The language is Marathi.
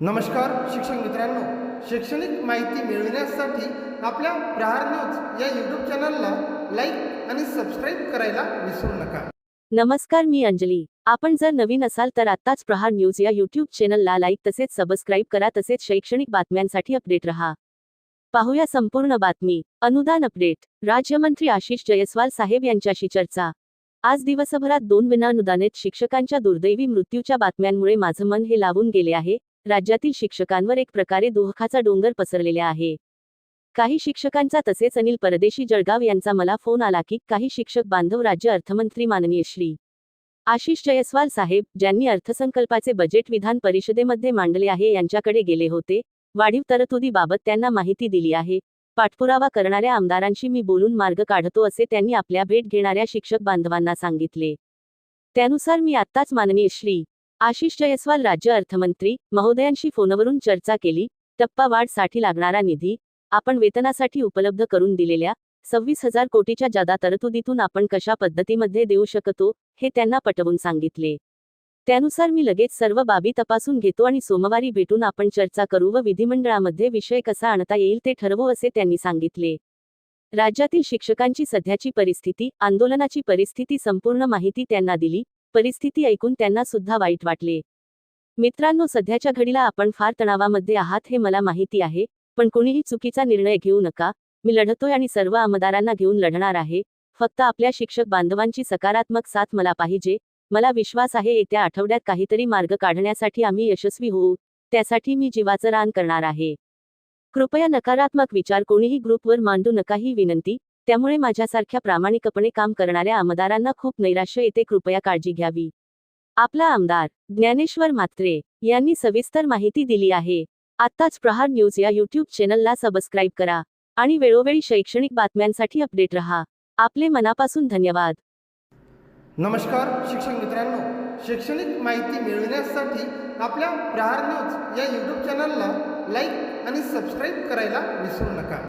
नमस्कार शिक्षक मित्रांनो. शैक्षणिक माहिती मिळविण्यासाठी आपल्या प्रहार न्यूज या यूट्यूब चॅनलला लाईक आणि सबस्क्राईब करायला विसरू नका. नमस्कार मी अंजली. आपण जर नवीन असाल तर आत्ताच प्रहार न्यूज या यूट्यूब चॅनलला लाईक तसेच सबस्क्राईब करा तसेच शैक्षणिक बातम्यांसाठी अपडेट रहा. पाहूया संपूर्ण बातमी. अनुदान अपडेट राज्यमंत्री आशिष जयस्वाल साहेब यांच्याशी चर्चा. आज दिवसभरात दोन विनाअनुदानित शिक्षकांच्या दुर्दैवी मृत्यूच्या बातम्यांमुळे माझं मन हे लावून गेले आहे. राज्यातील शिक्षकांवर एक प्रकारे दोहखाचा डोंगर पसरलेला आहे. काही शिक्षकांचा तसेच अनिल परदेशी जळगाव यांचा मला फोन आला की काही शिक्षक बांधव राज्य अर्थमंत्री माननीय श्री. आशिष जयस्वाल साहेब ज्यांनी अर्थसंकल्पाचे बजेट विधान परिषदेमध्ये मांडले आहे यांच्याकडे गेले होते. वाढीव तरतुदीबाबत त्यांना माहिती दिली आहे. पाठपुरावा करणाऱ्या आमदारांशी मी बोलून मार्ग काढतो असे त्यांनी आपल्या भेट घेणाऱ्या शिक्षक बांधवांना सांगितले. त्यानुसार मी आत्ताच माननीय श्री. आशिष जयस्वाल राज्य अर्थमंत्री महोदयांशी फोनवरून चर्चा केली टप्पा वाढसाठी लागणारा निधी आपण वेतनासाठी उपलब्ध करून दिलेल्या सव्वीस हजार कोटीच्या जादा तरतुदीतून आपण कशा पद्धतीमध्ये देऊ शकतो हे त्यांना पटवून सांगितले. त्यानुसार मी लगेच सर्व बाबी तपासून घेतो आणि सोमवारी भेटून आपण चर्चा करू व विधिमंडळामध्ये विषय कसा आणता येईल ते ठरवू असे त्यांनी सांगितले. राज्यातील शिक्षकांची सध्याची परिस्थिती आंदोलनाची परिस्थिती संपूर्ण माहिती त्यांना दिली परिस्थिती ऐकून त्यांना सुद्धा वाईट वाटले. मित्रांनो सध्याच्या घडीला आपण फार तणावामध्ये आहात हे मला माहिती आहे पण कोणीही चुकीचा निर्णय घेऊ नका. मी लढतोय आणि सर्व आमदारांना घेऊन लढणार आहे. फक्त आपल्या शिक्षक बांधवांची सकारात्मक साथ मला पाहिजे. मला विश्वास आहे येत्या आठवड्यात काहीतरी मार्ग काढण्यासाठी आम्ही यशस्वी होऊ. त्यासाठी मी जीवाचं रान करणार आहे. कृपया नकारात्मक विचार कोणीही ग्रुपवर मांडू नका ही विनंती. त्यामुळे माझ्यासारख्या प्रामाणिकपणे काम करणाऱ्या आमदारांना खूप नैराश्य येते कृपया काळजी घ्यावी. आपला आमदार ज्ञानेश्वर म्हात्रे यांनी सविस्तर माहिती दिली आहे. आत्ताच प्रहार न्यूज या यूट्यूब चॅनलला सबस्क्राईब करा आणि वेळोवेळी शैक्षणिक बातम्यांसाठी अपडेट रहा. आपले मनापासून धन्यवाद. नमस्कार शिक्षक मित्रांनो. शैक्षणिक माहिती मिळविण्यासाठी आपल्या प्रहार न्यूज या यूट्यूब चॅनलला लाईक आणि सबस्क्राईब करायला विसरू नका.